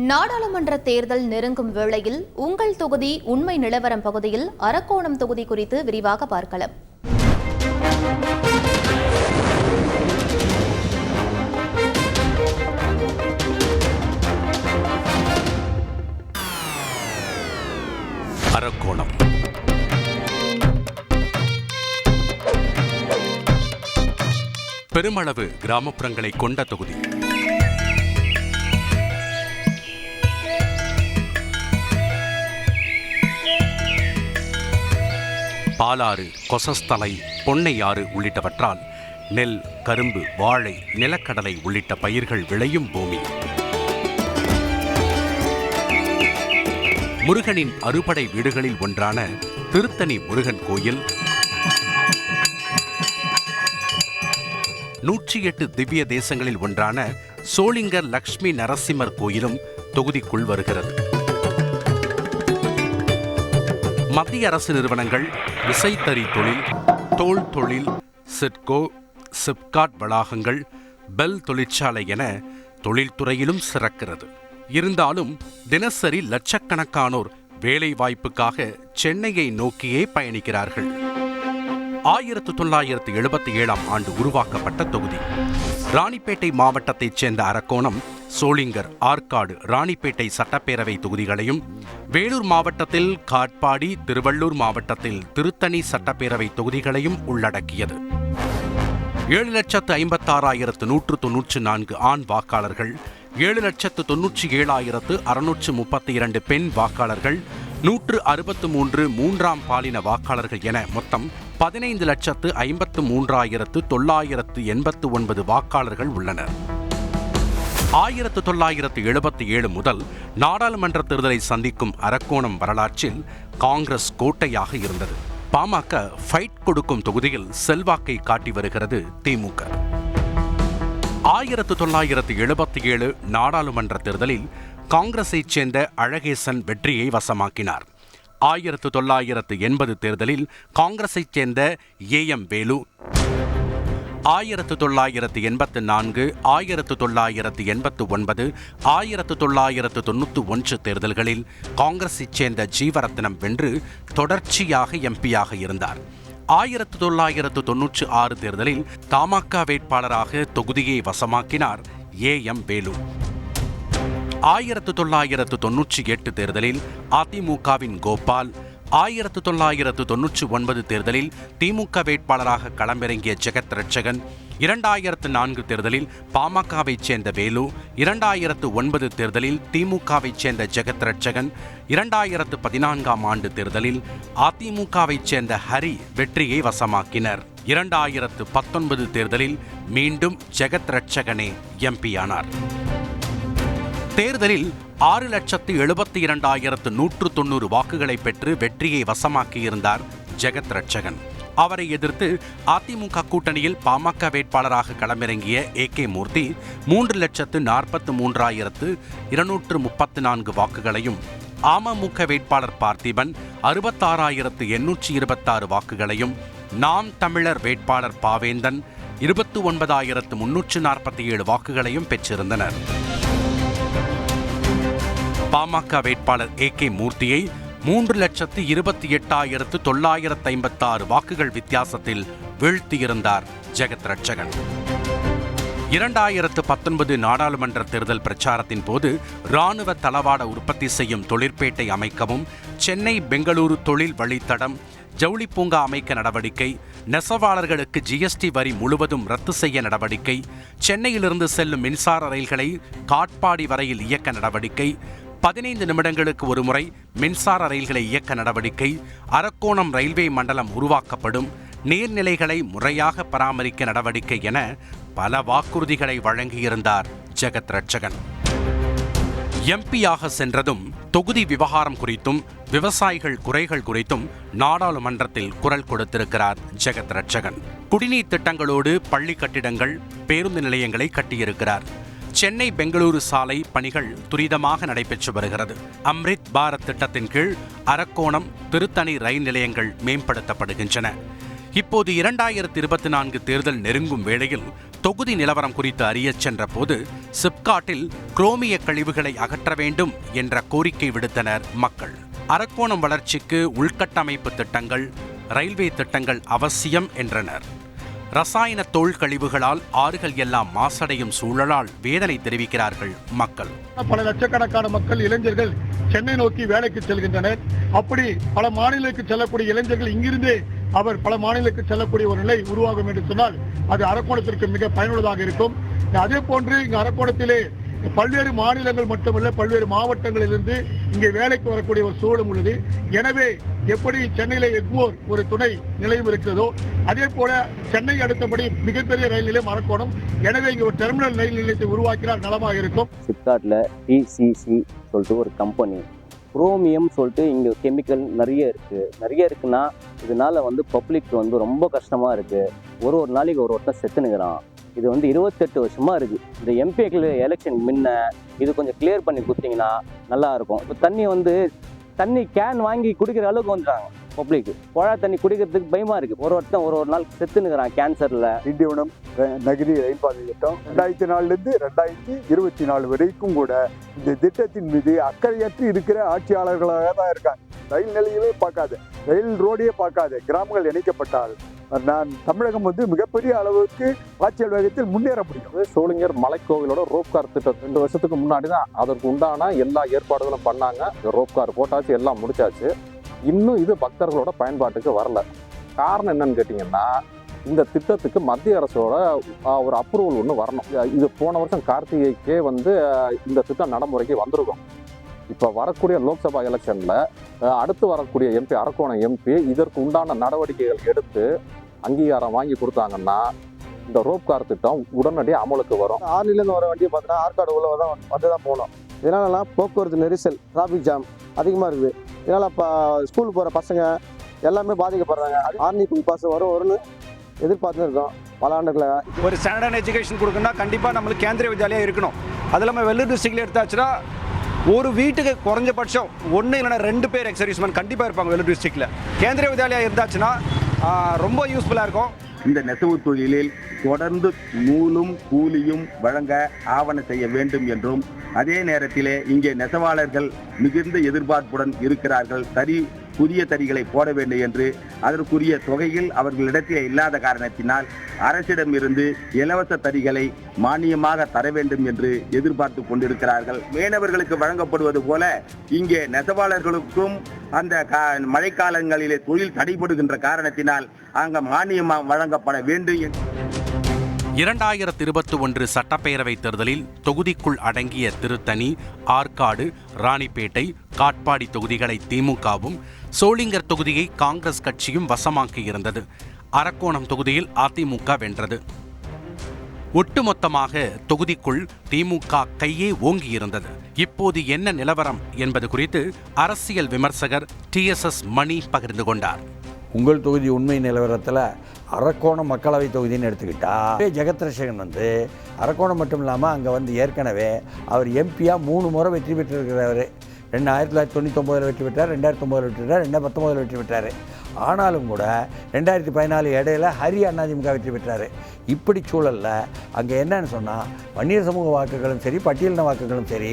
நாடாளுமன்ற தேர்தல் நெருங்கும் வேளையில் உங்கள் தொகுதி உண்மை நிலவரம் பகுதியில் அரக்கோணம் தொகுதி குறித்து விரிவாக பார்க்கலாம். அரக்கோணம். பெருமளவு கிராமப்புறங்களை கொண்ட தொகுதி. பாலாறு கொசஸ்தலை பொன்னையாறு உள்ளிட்டவற்றால் நெல் கரும்பு வாழை நிலக்கடலை உள்ளிட்ட பயிர்கள் விளையும் பூமி. முருகனின் அறுபடை வீடுகளில் ஒன்றான திருத்தணி முருகன் கோயில். நூற்றி எட்டு திவ்ய தேசங்களில் ஒன்றான சோளிங்கர் லக்ஷ்மி நரசிம்மர் கோயிலும் தொகுதிக்குள் வருகிறது. மத்திய அரசு நிறுவனங்கள் விசைத்தறி தொழில் தோல் தொழில் சிட்கோ சிப்காட் வளாகங்கள் பெல் தொழிற்சாலை என தொழில்துறையிலும் சிறக்கிறது. இருந்தாலும் தினசரி லட்சக்கணக்கானோர் வேலை வாய்ப்புக்காக சென்னையை நோக்கியே பயணிக்கிறார்கள். ஆயிரத்து தொள்ளாயிரத்து எழுபத்தி ஏழாம் ஆண்டு உருவாக்கப்பட்ட தொகுதி. ராணிப்பேட்டை மாவட்டத்தைச் சேர்ந்த அரக்கோணம் சோளிங்கர் ஆற்காடு ராணிப்பேட்டை சட்டப்பேரவை தொகுதிகளையும் வேலூர் மாவட்டத்தில் காட்பாடி திருவள்ளூர் மாவட்டத்தில் திருத்தணி சட்டப்பேரவை தொகுதிகளையும் உள்ளடக்கியது. ஏழு லட்சத்து ஐம்பத்தாறாயிரத்து நூற்று தொன்னூற்று நான்கு ஆண் வாக்காளர்கள் ஏழு லட்சத்து தொன்னூற்றி ஏழாயிரத்து அறுநூற்று முப்பத்தி இரண்டு பெண் வாக்காளர்கள் நூற்று அறுபத்து மூன்று மூன்றாம் பாலின வாக்காளர்கள் என மொத்தம் பதினைந்து லட்சத்து ஐம்பத்து மூன்றாயிரத்து தொள்ளாயிரத்து எண்பத்து ஒன்பது வாக்காளர்கள் உள்ளனர். ஆயிரத்து தொள்ளாயிரத்து எழுபத்தி ஏழு முதல் நாடாளுமன்ற தேர்தலை சந்திக்கும் அரக்கோணம் வரலாற்றில் காங்கிரஸ் கோட்டையாக இருந்தது. பாமக ஃபைட் கொடுக்கும் தொகுதியில் செல்வாக்கை காட்டி வருகிறது திமுக. ஆயிரத்து தொள்ளாயிரத்து எழுபத்தி ஏழு நாடாளுமன்ற தேர்தலில் காங்கிரஸைச் சேர்ந்த அழகேசன் வெற்றியை வசமாக்கினார். ஆயிரத்து தொள்ளாயிரத்து எண்பது தேர்தலில் காங்கிரஸைச் சேர்ந்த ஏ எம் வேலு ஆயிரத்து தொள்ளாயிரத்து எண்பத்து நான்கு ஆயிரத்து தொள்ளாயிரத்து எண்பத்து ஒன்பது ஆயிரத்து தொள்ளாயிரத்து தொண்ணூற்று ஒன்று தேர்தல்களில் காங்கிரஸைச் சேர்ந்த ஜீவரத்னம் வென்று தொடர்ச்சியாக எம்பியாக இருந்தார். ஆயிரத்து தொள்ளாயிரத்து தொன்னூற்று ஆறு தேர்தலில் தமாக வேட்பாளராக தொகுதியை வசமாக்கினார் ஏ எம் வேலு. ஆயிரத்து தொள்ளாயிரத்து தொன்னூற்றி எட்டு தேர்தலில் அதிமுகவின் கோபால் ஆயிரத்து தொள்ளாயிரத்து தொன்னூற்றி ஒன்பது தேர்தலில் திமுக வேட்பாளராக களமிறங்கிய ஜெகத் ரட்சகன் இரண்டாயிரத்து நான்கு தேர்தலில் பாமகவைச் சேர்ந்த வேலு இரண்டாயிரத்து ஒன்பது தேர்தலில் திமுகவைச் சேர்ந்த ஜெகத் ரட்சகன் இரண்டாயிரத்து பதினான்காம் ஆண்டு தேர்தலில் அதிமுகவைச் சேர்ந்த ஹரி வெற்றியை வசமாக்கினர். இரண்டாயிரத்து பத்தொன்பது தேர்தலில் மீண்டும் ஜெகத் ரட்சகனே எம்பியானார். தேர்தலில் ஆறு லட்சத்து எழுபத்தி இரண்டாயிரத்து நூற்று தொண்ணூறு வாக்குகளை பெற்று வெற்றியை வசமாக்கியிருந்தார் ஜெகத் ரட்சகன். அவரை எதிர்த்து அதிமுக கூட்டணியில் பாமக வேட்பாளராக களமிறங்கிய ஏ கே மூர்த்தி மூன்று லட்சத்து நாற்பத்து மூன்றாயிரத்து இருநூற்று முப்பத்து நான்கு வாக்குகளையும் அமமுக வேட்பாளர் பார்த்திபன் அறுபத்தாறாயிரத்து எண்ணூற்றி இருபத்தாறு வாக்குகளையும் நாம் தமிழர் வேட்பாளர் பாவேந்தன் இருபத்து ஒன்பதாயிரத்து முன்னூற்று நாற்பத்தி ஏழு வாக்குகளையும் பெற்றிருந்தனர். பாமக வேட்பாளர் ஏ கே மூர்த்தியை மூன்று லட்சத்து இருபத்தி எட்டாயிரத்து தொள்ளாயிரத்து ஐம்பத்தாறு வாக்குகள் வித்தியாசத்தில் வீழ்த்தியிருந்தார் ஜெகத் ரட்சகன். இரண்டாயிரத்து பத்தொன்பது நாடாளுமன்ற தேர்தல் பிரச்சாரத்தின் போது ராணுவ தளவாட உற்பத்தி செய்யும் தொழிற்பேட்டை அமைக்கவும் சென்னை பெங்களூரு தொழில் வழித்தடம் ஜவுளி பூங்கா அமைக்க நடவடிக்கை நெசவாளர்களுக்கு ஜிஎஸ்டி வரி முழுவதும் ரத்து செய்ய நடவடிக்கை சென்னையிலிருந்து செல்லும் மின்சார ரயில்களை காட்பாடி வரையில் இயக்க நடவடிக்கை பதினைந்து நிமிடங்களுக்கு ஒருமுறை மின்சார ரயில்களை இயக்க நடவடிக்கை அரக்கோணம் ரயில்வே மண்டலம் உருவாக்கப்படும் நீர்நிலைகளை முறையாக பராமரிக்க நடவடிக்கை என பல வாக்குறுதிகளை வழங்கியிருந்தார் ஜெகத் ரட்சகன். எம்பியாக சென்றதும் தொகுதி விவகாரம் குறித்தும் விவசாயிகள் குறைகள் குறித்தும் நாடாளுமன்றத்தில் குரல் கொடுத்திருக்கிறார் ஜெகத் ரட்சகன். குடிநீர் திட்டங்களோடு பள்ளி கட்டிடங்கள் பேருந்து நிலையங்களை கட்டியிருக்கிறார். சென்னை பெங்களூரு சாலை பணிகள் துரிதமாக நடைபெற்று வருகிறது. அம்ரித் பாரத் திட்டத்தின் கீழ் அரக்கோணம் திருத்தணி ரயில் நிலையங்கள் மேம்படுத்தப்படுகின்றன. இப்போது இரண்டாயிரத்தி இருபத்தி நான்கு தேர்தல் நெருங்கும் வேளையில் தொகுதி நிலவரம் குறித்து அறியச் சென்றபோது சிப்காட்டில் குரோமிய கழிவுகளை அகற்ற வேண்டும் என்ற கோரிக்கை விடுத்தனர் மக்கள். அரக்கோணம் வளர்ச்சிக்கு உள்கட்டமைப்பு திட்டங்கள் ரயில்வே திட்டங்கள் அவசியம் என்றனர். ரசாயன தோல் கழிவுகளால் ஆறுகள் எல்லாம் மாசடையும் சூழலால் வேதனை தெரிவிக்கிறார்கள் மக்கள். பல லட்சக்கணக்கான மக்கள் இளைஞர்கள் சென்னை நோக்கி வேலைக்கு செல்கின்றனர். அப்படி பல மாநிலங்களுக்கு செல்லக்கூடிய இளைஞர்கள் இங்கிருந்தே அவர் பல மாநிலங்களுக்கு செல்லக்கூடிய ஒரு நிலை உருவாகும் என்று சொன்னால் அது அரக்கோணத்திற்கு மிக பயனுள்ளதாக இருக்கும். அதே போன்று இங்கு அரக்கோணத்திலே பல்வேறு மாநிலங்கள் மட்டுமல்ல பல்வேறு மாவட்டங்களிலிருந்து இங்கே வேலைக்கு வரக்கூடிய ஒரு சூழலும் உள்ளது. எனவே எப்படி சென்னையில எக்மோர் ஒரு துணை நிலையம் இருக்கிறதோ அதே போல சென்னை அடுத்தபடி மிகப்பெரிய ரயில் நிலையம் அரக்கோணம். எனவே இங்கே ஒரு டெர்மினல் ரயில் நிலையத்தை உருவாக்கினால் நலமாக இருக்கும். ஃப்ளிப்கார்ட்டில் டிசிசி சொல்லிட்டு ஒரு கம்பெனி குரோமியம் சொல்லிட்டு இங்கே கெமிக்கல் நிறைய இருக்குது நிறைய இருக்குன்னா இதனால வந்து பப்ளிக் வந்து ரொம்ப கஷ்டமாக இருக்குது ஒரு ஒரு நாளைக்கு ஒரு ஒருத்தன் செத்துனுக்கிறான். இது வந்து இருபத்தெட்டு வருஷமாக இருக்குது இந்த எம்பிக்கள் எலெக்ஷன் முன்ன இது கொஞ்சம் கிளியர் பண்ணி கொடுத்தீங்கன்னா நல்லா இருக்கும். இப்போ தண்ணி வந்து தண்ணி கேன் வாங்கி குடிக்கிற அளவுக்கு வந்துட்டாங்க பப்ளிக் குழா தண்ணி குடிக்கிறதுக்கு பயமாக இருக்குது ஒரு ஒருத்தன் ஒரு ஒரு நாள் செத்துனுங்கிறான் கேன்சரில் இண்டியவனம் நகரி ரயில் பாதை திட்டம் ரெண்டாயிரத்தி நாலுலேருந்து ரெண்டாயிரத்தி இருபத்தி நாலு வரைக்கும் கூட இந்த திட்டத்தின் மீது அக்கறையற்று இருக்கிற ஆட்சியாளர்களாக தான் இருக்காங்க. ரயில் நிலையவே பார்க்காது. ரயில் ரோடையே பார்க்காது. கிராமங்கள் இணைக்கப்பட்டால் நான் தமிழகம் வந்து மிகப்பெரிய அளவுக்கு ஆட்சியல் வேகத்தில் முன்னேற முடியும். சோளிங்கர் மலைக்கோவிலோட ரோப் கார் திட்டம். ரெண்டு வருஷத்துக்கு முன்னாடி தான் அதற்கு உண்டான எல்லா ஏற்பாடுகளும் பண்ணாங்க. ரோப் கார் போட்டாச்சு எல்லாம் முடிச்சாச்சு. இன்னும் இது பக்தர்களோட பயன்பாட்டுக்கு வரல. காரணம் என்னன்னு கேட்டிங்கன்னா இந்த திட்டத்துக்கு மத்திய அரசோட ஒரு அப்ரூவல் ஒன்று வரணும். இது- போன வருஷம் கார்த்திகைக்கே வந்து இந்த திட்டம் நடைமுறைக்கு வந்திருக்கும். இப்போ வரக்கூடிய லோக்சபா எலெக்ஷனில் அடுத்து வரக்கூடிய எம்பி அரக்கோணம் எம்பி இதற்கு உண்டான நடவடிக்கைகள் எடுத்து அங்கீகாரம் வாங்கி கொடுத்தாங்கன்னா இந்த ரோப் கார் திட்டம் உடனடியாக அமலுக்கு வரும். ஆர்னிலேருந்து வர வண்டியை பார்த்தீங்கன்னா ஆற்காடு உள்ள தான் வந்து தான் போகணும். இதனாலலாம் போக்குவரத்து நெரிசல் டிராஃபிக் ஜாம் அதிகமாக இருக்குது. இதனால் இப்போ ஸ்கூலுக்கு போகிற பசங்க எல்லாமே பாதிக்கப்படுறாங்க. ஆர்னி புல் பாஸ் வரும் வரும்னு எதிர்பார்த்துன்னு இருக்கோம். பல ஆண்டுகளாக. ஒரு ஸ்டாண்டர்ட் எஜுகேஷன் கொடுக்கணும்னா கண்டிப்பாக நம்மளுக்கு கேந்திரிய வித்யாலயா இருக்கணும். அது இல்லாமல் வெள்ளூர் டிஸ்ட்ரிக்டில் எடுத்தாச்சுன்னா ஒரு வீட்டுக்கு குறைஞ்சபட்சம் ஒன்று இல்லைன்னா ரெண்டு பேர் எக்ஸர்வீஸ்மேன் கண்டிப்பாக இருப்பாங்க வெள்ளூர் டிஸ்ட்ரிக்டில் கேந்திரிய வித்யாலயா இருந்தாச்சுன்னா ரொம்ப யூஸ்ஃபுல்லாக இருக்கும். இந்த நெசவு தொழிலில் தொடர்ந்து நூலும் கூலியும் வழங்க ஆவண செய்ய வேண்டும் என்றும் அதே நேரத்திலே இங்கே நெசவாளர்கள் மிகுந்த எதிர்பார்ப்புடன் இருக்கிறார்கள். சரி புதிய தறிகளை போட வேண்டும் என்று அதற்குரிய தொகையில் அவர்களிடத்தில் இல்லாத காரணத்தினால் அரசிடமிருந்து இலவச தறிகளை மானியமாக தர வேண்டும் என்று எதிர்பார்த்து கொண்டிருக்கிறார்கள். மீனவர்களுக்கு வழங்கப்படுவது போல இங்கே நெசவாளர்களுக்கும் அந்த கா- மழைக்காலங்களிலே தொழில் தடைபடுகின்ற காரணத்தினால் அங்கு மானியம் வழங்கப்பட வேண்டும் என்று இரண்டாயிரத்தி இருபத்தி ஒன்று சட்டப்பேரவைத் தேர்தலில் தொகுதிக்குள் அடங்கிய திருத்தணி ஆற்காடு ராணிப்பேட்டை காட்பாடி தொகுதிகளை திமுகவும் சோளிங்கர் தொகுதியை காங்கிரஸ் கட்சியும் வசமாக்கியிருந்தது. அரக்கோணம் தொகுதியில் அதிமுக வென்றது. ஒட்டுமொத்தமாக தொகுதிக்குள் திமுக கையே ஓங்கியிருந்தது. இப்போது என்ன நிலவரம் என்பது குறித்து அரசியல் விமர்சகர் டி எஸ் எஸ் மணி பகிர்ந்து கொண்டார். உங்கள் தொகுதி உண்மை நிலவரத்தில் அரக்கோணம் மக்களவை தொகுதின்னு எடுத்துக்கிட்டா ஜெகத் வந்து அரக்கோணம் மட்டும் இல்லாமல் அங்கே வந்து ஏற்கனவே அவர் எம்பியாக மூணு முறை வெற்றி பெற்றிருக்கிறவர் ரெண்டு ஆயிரத்தி தொள்ளாயிரத்தி தொண்ணூத்தொம்போதில் வெற்றி பெற்றார் ரெண்டாயிரத்தி ஒம்பதில் வெற்றி பெற்றார் ரெண்டாயிரத்தி பத்தொம்போதில் வெற்றி பெற்றார். ஆனாலும் கூட ரெண்டாயிரத்தி பதினாலு இடையில ஹரி அண்ணாதிமுக வெற்றி பெற்றார். இப்படி சூழலில் அங்கே என்னன்னு சொன்னால் வன்னியர் சமூக வாக்குகளும் சரி பட்டியலின வாக்குகளும் சரி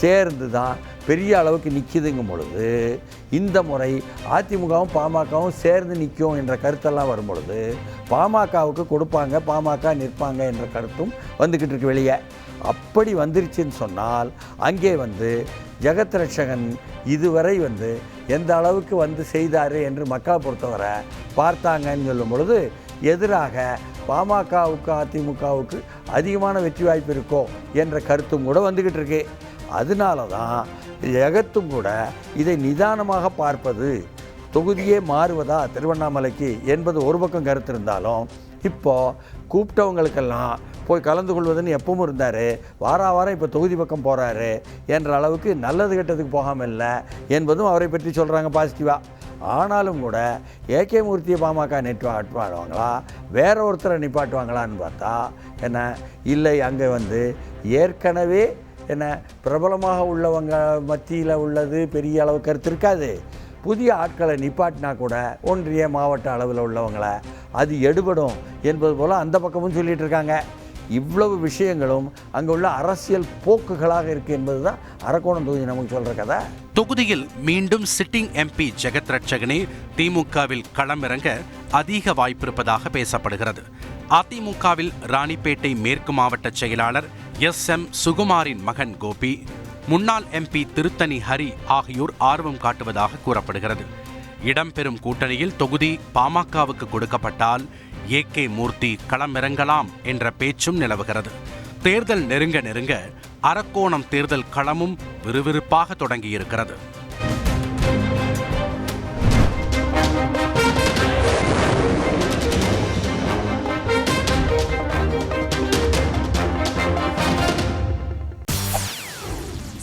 சேர்ந்து தான் பெரிய அளவுக்கு நிற்கிதுங்கும் பொழுது இந்த முறை அதிமுகவும் பாமகவும் சேர்ந்து நிற்கும் என்ற கருத்தெல்லாம் வரும் பொழுது பாமகவுக்கு கொடுப்பாங்க பாமக நிற்பாங்க என்ற கருத்தும் வந்துக்கிட்டு இருக்கு வெளியே. அப்படி வந்துருச்சுன்னு சொன்னால் அங்கே வந்து ஜெகத் ரட்சகன் இதுவரை வந்து எந்த அளவுக்கு வந்து செய்தார் என்று மக்களை பொறுத்தவரை பார்த்தாங்கன்னு சொல்லும் பொழுது எதிராக பாமகவுக்கு அதிமுகவுக்கு அதிகமான வெற்றி வாய்ப்பு இருக்கோ என்ற கருத்தும் கூட வந்துக்கிட்டு இருக்கு. அதனால தான் ஜெகத்தும் கூட இதை நிதானமாக பார்ப்பது தொகுதியே மாறுவதா திருவண்ணாமலைக்கு என்பது ஒரு பக்கம் கருத்து இருந்தாலும் இப்போது கூப்பிட்டவங்களுக்கெல்லாம் போய் கலந்து கொள்வதுன்னு எப்பவும் இருந்தார். வார வாரம் இப்போ தொகுதி பக்கம் போகிறாரு என்ற அளவுக்கு நல்லது கெட்டதுக்கு போகாமல் இல்லை என்பதும் அவரை பற்றி சொல்கிறாங்க பாசிட்டிவாக ஆனாலும் கூட ஏகே மூர்த்தியை பாமக நிப்பாட்டுவாங்களா? வேற ஒருத்தரை நிப்பாட்டுவாங்களான்னு பார்த்தா என்ன இல்லை அங்கே வந்து ஏற்கனவே என்ன பிரபலமாக உள்ளவங்க மத்தியில் உள்ளது பெரிய அளவு கருத்து இருக்காது. புதிய ஆட்களை நிப்பாட்டினா கூட ஒன்றிய மாவட்ட அளவில் உள்ளவங்களை அது எடுபடும் என்பது போல் அந்த பக்கமும் சொல்லிகிட்டு இருக்காங்க. இவ்வளவு விஷயங்களும் அங்கே உள்ள அரசியல் போக்குகளாக இருக்குது என்பது தான் அரக்கோணம் தொகுதி நமக்கு சொல்கிற கதை. தொகுதியில் மீண்டும் சிட்டிங் எம்பி ஜெகத் ரட்சகனே திமுகவில் களமிறங்க அதிக வாய்ப்பிருப்பதாக பேசப்படுகிறது. அதிமுகவில் ராணிப்பேட்டை மேற்கு மாவட்ட செயலாளர் எஸ் எம் சுகுமாரின் மகன் கோபி முன்னாள் எம்பி திருத்தணி ஹரி ஆகியோர் ஆர்வம் காட்டுவதாக கூறப்படுகிறது. இடம்பெறும் கூட்டணியில் தொகுதி பாமகவுக்கு கொடுக்கப்பட்டால் ஏ கே மூர்த்தி களமிறங்கலாம் என்ற பேச்சும் நிலவுகிறது. தேர்தல் நெருங்க நெருங்க அரக்கோணம் தேர்தல் களமும் விறுவிறுப்பாக தொடங்கியிருக்கிறது.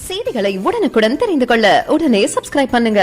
செய்திகளை உடனுக்குடன் தெரிந்து கொள்ள உடனே சப்ஸ்கிரைப் பண்ணுங்க.